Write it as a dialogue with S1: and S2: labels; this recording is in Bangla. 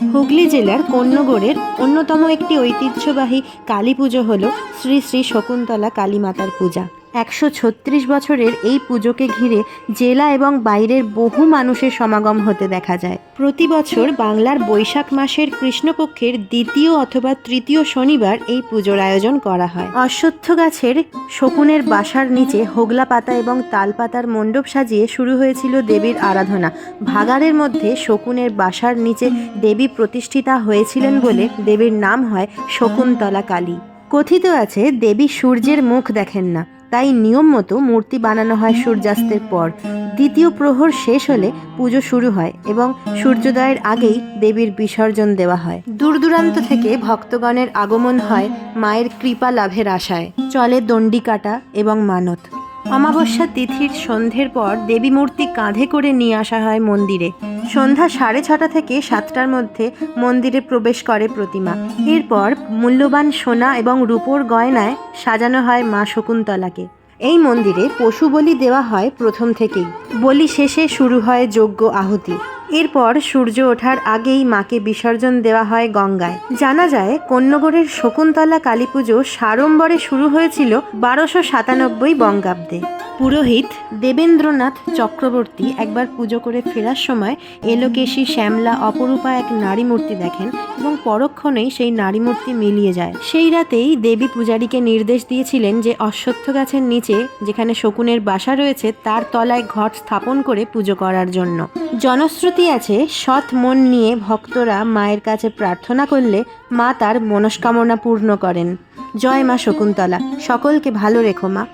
S1: হুগলি জেলার কন্যগড়ের অন্যতম একটি ঐতিহ্যবাহী কালী পুজো হল শ্রী শ্রী শকুন্তলা কালী মাতার পূজা। একশো ছত্রিশ বছরের এই পুজোকে ঘিরে জেলা এবং বাইরের বহু মানুষের সমাগম হতে দেখা যায়। প্রতি বছর বাংলার বৈশাখ মাসের কৃষ্ণপক্ষের দ্বিতীয় অথবা তৃতীয় শনিবার এই পুজোর আয়োজন করা হয়। অশ্বত্থ গাছের শকুনের বাসার নিচে হোগলা পাতা এবং তাল পাতার মণ্ডপ সাজিয়ে শুরু হয়েছিল দেবীর আরাধনা। ভাগাড়ের মধ্যে শকুনের বাসার নিচে দেবী প্রতিষ্ঠিতা হয়েছিলেন বলে দেবীর নাম হয় শকুন্তলা কালী। কথিত আছে, দেবী সূর্যের মুখ দেখেন না। তাই নিয়ম মতো মূর্তি বানানো হয় সূর্যাস্তের পর। দ্বিতীয় প্রহর শেষ হলে পুজো শুরু হয় এবং সূর্যোদয়ের আগেই দেবীর বিসর্জন দেওয়া হয়। দূর দূরান্ত থেকে ভক্তগণের আগমন হয় মায়ের কৃপা লাভের আশায়। চলে দণ্ডি কাটা এবং মানত। অমাবস্যা তিথির সন্ধ্যের পর দেবী মূর্তি কাঁধে করে নিয়ে আসা হয় মন্দিরে। সন্ধ্যা সাড়ে ছটা থেকে সাতটার মধ্যে মন্দিরে প্রবেশ করে প্রতিমা। এরপর মূল্যবান সোনা এবং রূপোর গয়নায় সাজানো হয় মা শকুন্তলাকে। এই মন্দিরে পশু বলি দেওয়া হয় প্রথম থেকেই। বলি শেষে শুরু হয় যোগ্য আহুতি। এরপর সূর্য ওঠার আগেই মাকে বিসর্জন দেওয়া হয় গঙ্গায়। জানা যায়, কন্যগড়ের শকুন্তলা কালী পুজো সাড়ম্বরে শুরু হয়েছিল বারোশো সাতানব্বই বঙ্গাব্দে। পুরোহিত দেবেন্দ্রনাথ চক্রবর্তী একবার পুজো করে ফেরার সময় এলোকেশী শ্যামলা অপরূপা এক নারী মূর্তি দেখেন এবং পরক্ষণেই সেই নারী মূর্তি মিলিয়ে যায়। সেই রাতেই দেবী পূজারীকে নির্দেশ দিয়েছিলেন যে অশ্বত্থ গাছের নিচে, যেখানে শকুনের বাসা রয়েছে, তার তলায় ঘট স্থাপন করে পুজো করার জন্য। জনশ্রুতি আছে, সৎ মন নিয়ে ভক্তরা মায়ের কাছে প্রার্থনা করলে মা তার মনস্কামনা পূর্ণ করেন। জয় মা শকুন্তলা, সকলকে ভালো রেখো মা।